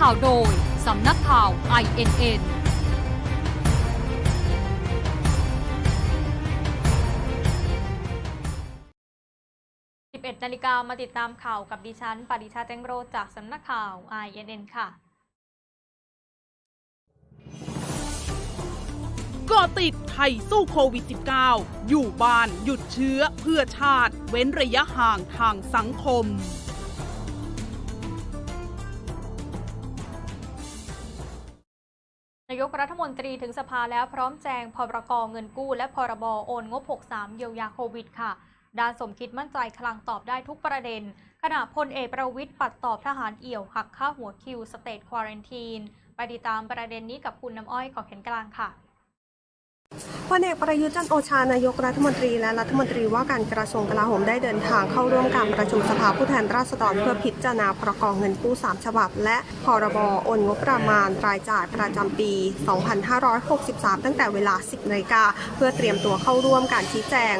ข่าวโดย สำนักข่าว INN 11นาฬิกามาติดตามข่าวกับดิฉัน ปริชาแจ้งโรจากสำนักข่าว INN ค่ะกาะติดไทยสู้โควิด -19 อยู่บ้านหยุดเชื้อเพื่อชาติ เว้นระยะห่างทางสังคม นายกรัฐมนตรีถึงสภาแล้วพร้อมแจงพรกเงินกู้และพรบโอนงบ 63 เยียวยาโควิดค่ะ ด้านสมคิดมั่นใจคลังตอบได้ทุกประเด็น ขณะพลเอกประวิทย์ปัดตอบทหารเอี่ยว หักค่าหัวคิวสเตทควอรันทีน ไปติดตามประเด็นนี้กับคุณน้ำอ้อยขอเข็นกลางค่ะ พลเอกประยุทธ์จันโอชานายกรัฐมนตรีและรัฐมนตรีว่าการกระทรวงกลาโหมได้เดินทางเข้าร่วมการประชุมสภาผู้แทนราษฎรเพื่อพิจารณาประกเงินกู้ 3 ฉบับ และพรบโอนงบประมาณรายจ่ายประจำปี 2563 ตั้งแต่เวลา 10นาฬิกาเพื่อเตรียมตัวเข้าร่วมการชี้แจง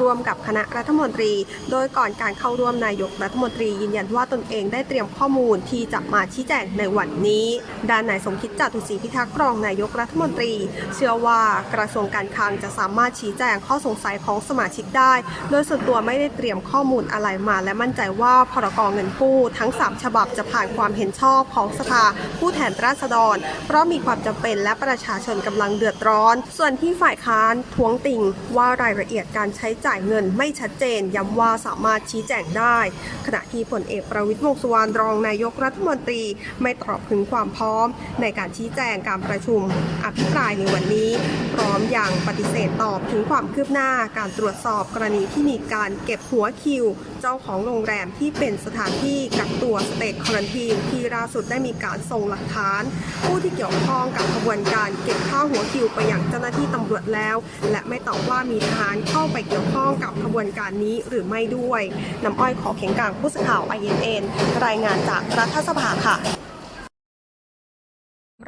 ร่วมกับคณะรัฐมนตรี โดยก่อนการเข้าร่วมนายกรัฐมนตรียืนยันว่าตนเองได้เตรียมข้อมูลที่จะมาชี้แจงในวันนี้ด้านนายสมคิดจตุศรีพิทักษ์รองนายกรัฐมนตรี เชื่อว่ากระทรวงการคลังจะสามารถชี้แจงข้อสงสัยของสมาชิกได้ โดยส่วนตัวไม่ได้เตรียมข้อมูลอะไรมา และมั่นใจว่าพรกองเงินกู้ทั้ง 3 ฉบับจะผ่านความเห็นชอบของสภาผู้แทนราษฎร เพราะมีความจำเป็นและประชาชนกำลังเดือดร้อน ส่วนที่ฝ่ายค้านท้วงติงว่ารายละเอียดการใช้จ่ายเงินไม่ชัดเจน ย้ำว่าสามารถชี้แจงได้ ขณะที่ผลเอกประวิทย์วงสุวรรณรองนายกรัฐมนตรีไม่ตอบถึงความพร้อม ในการชี้แจงการประชุมอภิปรายในวันนี้ พร้อมอย่างปฏิเสธตอบถึงความคืบหน้าการตรวจสอบกรณีที่มีการเก็บหัวคิว เจ้าของโรงแรมที่เป็นสถานที่กักตัวสเตทคอรันทีนที่ล่าสุดได้มีการส่งหลักฐาน ผู้ที่เกี่ยวข้องกับขบวนการเก็บค่าหัวคิวไปอยังเจ้าหน้าที่ตำรวจแล้ว และไม่ตอบว่ามีทหารเข้าไปเกี่ยวข้องกับขบวนการนี้หรือไม่ด้วยน้ำอ้อยขอเขียงกลางผู้สื่อข่าว INN รายงานจากรัฐสภาค่ะ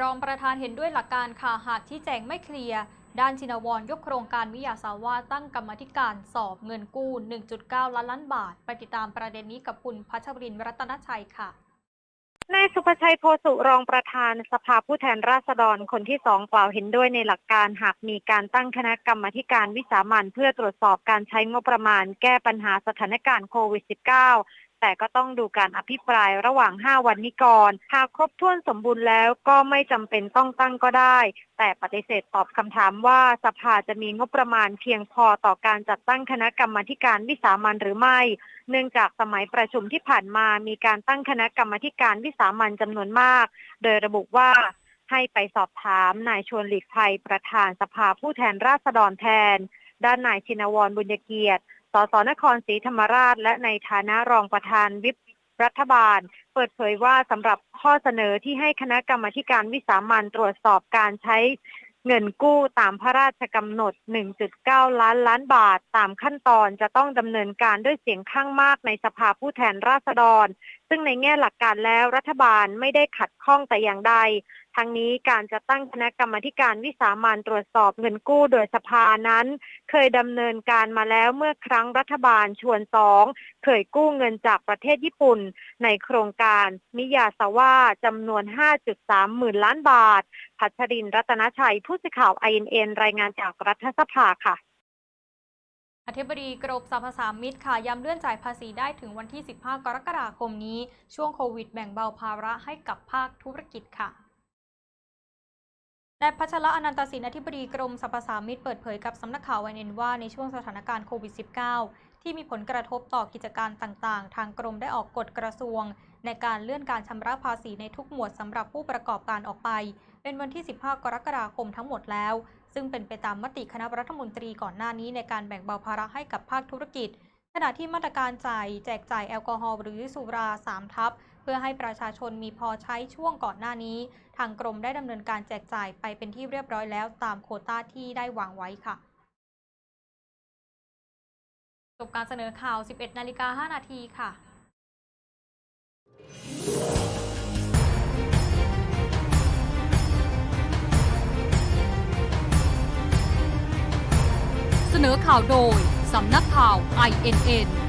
รองประธานเห็นด้วยหลักการค่ะหากชี้แจงไม่เคลียร์ ด้านชินวรยกโครงการวิยาสาวาตั้งกรรมธิการสอบเงินกู้ 1.9 ล้านล้านบาท ไปติดตามประเด็นนี้กับคุณพัชรินรัตนชัยค่ะนายสุภชัยโพสุรองประธานสภาผู้แทนราษฎรคนที่สองกล่าวเห็นด้วยในหลักการหากมีการตั้งคณะกรรมธิการวิสามันเพื่อตรวจสอบการใช้งบประมาณแก้ปัญหาสถานการณ์โควิด -19 แต่ก็ต้องดูการอภิปรายระหว่าง 5 วันนี้ก่อน หากครบถ้วนสมบูรณ์แล้วก็ไม่จำเป็นต้องตั้งก็ได้ แต่ปฏิเสธตอบคำถามว่าสภาจะมีงบประมาณเพียงพอต่อการจัดตั้งคณะกรรมการวิสามันหรือไม่ เนื่องจากสมัยประชุมที่ผ่านมามีการตั้งคณะกรรมการวิสามันจำนวนมาก โดยระบุว่าให้ไปสอบถามนายชวนหลีกภัยประธานสภาผู้แทนราษฎรแทน ด้านนายชินวรบุญเกียรติ สสนครศรีธรรมราช และในฐานะรองประธานวิปรัฐบาล เปิดเผยว่าสำหรับข้อเสนอที่ให้คณะกรรมการวิสามันตรวจสอบการใช้เงินกู้ตามพระราชกำหนด 1.9 ล้านล้านบาท ตามขั้นตอนจะต้องดำเนินการด้วยเสียงข้างมากในสภาผู้แทนราษฎรซึ่งในแง่หลักการแล้วรัฐบาลไม่ได้ขัดข้องแต่อย่างใด ทั้งนี้การจะตั้งคณะกรรมการวิสามันตรวจสอบเงินกู้โดยสภานั้น เคยดำเนินการมาแล้วเมื่อครั้งรัฐบาลชวนสองเคยกู้เงินจากประเทศญี่ปุ่น ในโครงการมิยาสาวาจำนวน 5.3 หมื่นล้านบาท พัชรินร์รัตนชัยผู้สื่อข่าว INN รายงานจากรัฐสภาค่ะ อธิบดีกรมสรรพสามิตค่ะ ย้ำเลื่อนจ่ายภาษีได้ถึงวันที่ 15 กรกฎาคมนี้ ช่วงโควิดแบ่งเบาภาระให้กับภาคธุรกิจค่ะ นายพัชระอนันตสินอธิบดีกรมสรรพสามิตเปิดเผยกับสำนักข่าววันเอ็นว่าในช่วงสถานการณ์โควิด -19 ที่มีผลกระทบต่อกิจการต่างๆ ทางกรมได้ออกกฎกระทรวง ในการเลื่อนการชำระภาษีในทุกหมวดสำหรับผู้ประกอบการออกไป เป็นวันที่ 15 กรกฎาคมทั้งหมดแล้ว ซึ่งเป็นไปตามมติคณะรัฐมนตรีก่อนหน้านี้ในการแบ่งเบาภาระให้กับภาคธุรกิจ ขณะที่มาตรการจ่ายแจกจ่ายแอลกอฮอล์หรือสุรา3ทับเพื่อให้ประชาชนมีพอใช้ช่วงก่อนหน้านี้ ทางกรมได้ดำเนินการแจกจ่ายไปเป็นที่เรียบร้อยแล้วตามโควต้าที่ได้วางไว้ค่ะจบการเสนอข่าว 11 นาฬิกา 5 นาทีค่ะเสนอข่าวโดย สำนักข่าว INN